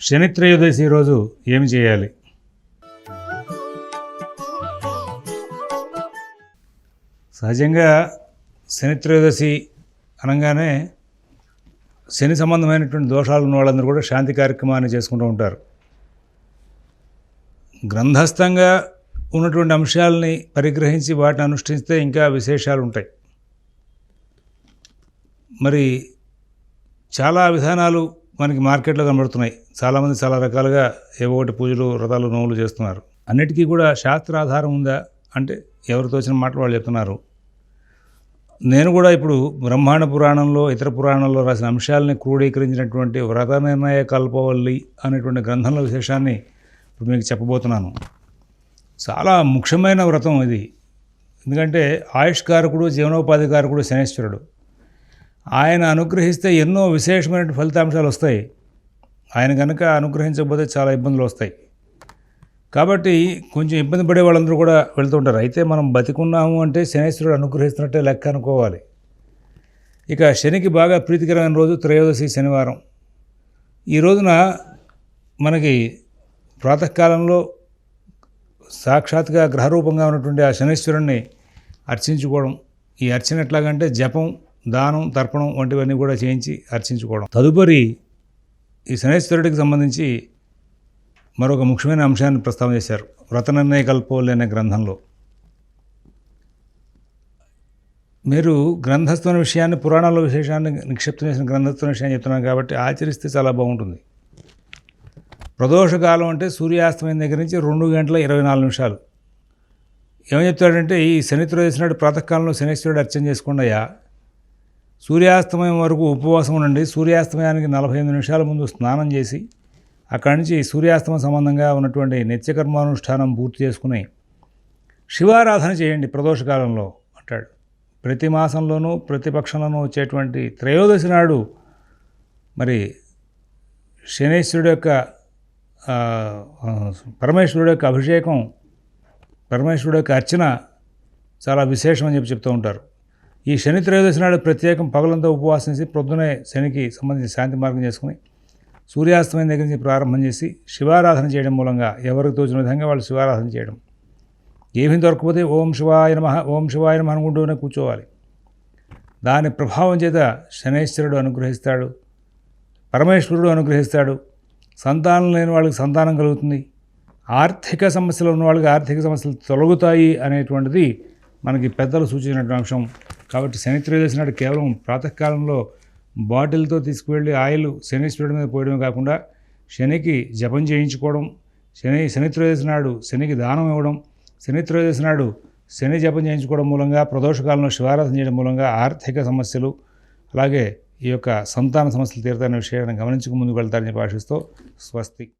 శనిత్రయోదశి రోజు ఏమి చేయాలి? సహజంగా శనిత్రయోదశి అనగానే శని సంబంధమైనటువంటి దోషాలు ఉన్న వాళ్ళందరూ కూడా శాంతి కార్యక్రమాన్ని చేసుకుంటూ ఉంటారు. గ్రంథస్థంగా ఉన్నటువంటి అంశాలని పరిగ్రహించి వాటిని అనుష్ఠిస్తే ఇంకా విశేషాలు ఉంటాయి. మరి చాలా విధానాలు మనకి మార్కెట్లో కనబడుతున్నాయి. చాలామంది చాలా రకాలుగా ఏవో ఒకటి పూజలు వ్రతాలు నోవులు చేస్తున్నారు. అన్నిటికీ కూడా శాస్త్ర ఆధారం ఉందా? అంటే ఎవరు తోచిన మాటలు వాళ్ళు చెప్తున్నారు. నేను కూడా ఇప్పుడు బ్రహ్మాండ పురాణంలో ఇతర పురాణంలో రాసిన అంశాలని క్రోడీకరించినటువంటి వ్రత నిర్ణయ కల్పవల్లి అనేటువంటి గ్రంథంలో విశేషాన్ని ఇప్పుడు మీకు చెప్పబోతున్నాను. చాలా ముఖ్యమైన వ్రతం ఇది. ఎందుకంటే ఆయుష్కారకుడు జీవనోపాధికారకుడు శనేశ్వరుడు. ఆయన అనుగ్రహిస్తే ఎన్నో విశేషమైన ఫలితాంశాలు వస్తాయి. ఆయన కనుక అనుగ్రహించకపోతే చాలా ఇబ్బందులు వస్తాయి. కాబట్టి కొంచెం ఇబ్బంది పడే వాళ్ళందరూ కూడా వెళ్తుంటారు అయితే మనం బతికున్నాము అంటే శనేశ్వరుడు అనుగ్రహిస్తున్నట్టే లెక్క అనుకోవాలి. ఇక శనికి బాగా ప్రీతికరమైన రోజు త్రయోదశి శనివారం. ఈ రోజున మనకి ప్రాతకాలంలో సాక్షాత్గా గ్రహరూపంగా ఉన్నటువంటి ఆ శనీశ్వరుణ్ణి అర్చించుకోవడం. ఈ అర్చన ఎట్లాగంటే జపం దానం తర్పణం వంటివన్నీ కూడా చేయించి అర్చించుకోవడం. తదుపరి ఈ శనేశ్వరుడికి సంబంధించి మరొక ముఖ్యమైన అంశాన్ని ప్రస్తావన చేశారు. వ్రత నిర్ణయ కల్పోలు అనే గ్రంథంలో. మీరు గ్రంథస్థమైన విషయాన్ని పురాణాల విశేషాన్ని నిక్షిప్తం చేసిన గ్రంథస్థమైన విషయాన్ని చెప్తున్నాను కాబట్టి ఆచరిస్తే చాలా బాగుంటుంది. ప్రదోషకాలం అంటే సూర్యాస్తమయం దగ్గర నుంచి రెండు గంటల ఇరవై నాలుగు నిమిషాలు. ఏమని చెప్తాడంటే ఈ శనిత్రుడు చేసినాడు ప్రాతకాలంలో శనీశ్వరుడు అర్చన చేసుకోండి అయ్యా సూర్యాస్తమయం వరకు ఉపవాసం ఉండండి. సూర్యాస్తమయానికి నలభై ఎనిమిది నిమిషాల ముందు స్నానం చేసి అక్కడి నుంచి సూర్యాస్తమ సంబంధంగా ఉన్నటువంటి నిత్యకర్మానుష్ఠానం పూర్తి చేసుకుని శివారాధన చేయండి ప్రదోషకాలంలో అంటాడు. ప్రతి మాసంలోనూ ప్రతిపక్షంలోనూ వచ్చేటువంటి త్రయోదశి నాడు మరి శనేశ్వరుడు యొక్క పరమేశ్వరుడు యొక్క అభిషేకం పరమేశ్వరుడు యొక్క అర్చన చాలా విశేషం అని చెప్పి చెప్తూ ఉంటారు. ఈ శని త్రయోదశి నాడు ప్రత్యేకం పగలంతా ఉపవాసం చేసి ప్రొద్దునే శనికి సంబంధించి శాంతి మార్గం చేసుకుని సూర్యాస్తమయం దగ్గర నుంచి ప్రారంభం చేసి శివారాధన చేయడం మూలంగా ఎవరికి తోచిన విధంగా వాళ్ళు శివారాధన చేయడం. ఏమీ దొరకకపోతే ఓం శివాయ నమ ఓం శివాయ నమ అనుకుంటూనే కూర్చోవాలి. దాని ప్రభావం చేత శనేశ్వరుడు అనుగ్రహిస్తాడు పరమేశ్వరుడు అనుగ్రహిస్తాడు సంతానం లేని వాళ్ళకి సంతానం కలుగుతుంది ఆర్థిక సమస్యలు ఉన్న వాళ్ళకి ఆర్థిక సమస్యలు తొలగుతాయి అనేటువంటిది మనకి పెద్దలు సూచించినటువంటి అంశం. కాబట్టి శనిత్రయోదశి నాడు కేవలం ప్రాతకాలంలో బాటిల్తో తీసుకువెళ్ళి ఆయిల్ శనీశ్వరుడి మీద పోయడమే కాకుండా శనికి జపం చేయించుకోవడం శని శనిత్రయోదశి నాడు శనికి దానం ఇవ్వడం శనిత్రయోదశి నాడు శని జపం చేయించుకోవడం మూలంగా ప్రదోషకాలంలో శివారాధన చేయడం మూలంగా ఆర్థిక సమస్యలు అలాగే ఈ యొక్క సంతాన సమస్యలు తీరుతాయనే విషయాన్ని గమనించుకు ముందుకు వెళ్తారని చెప్పి ఆశిస్తూ స్వస్తి.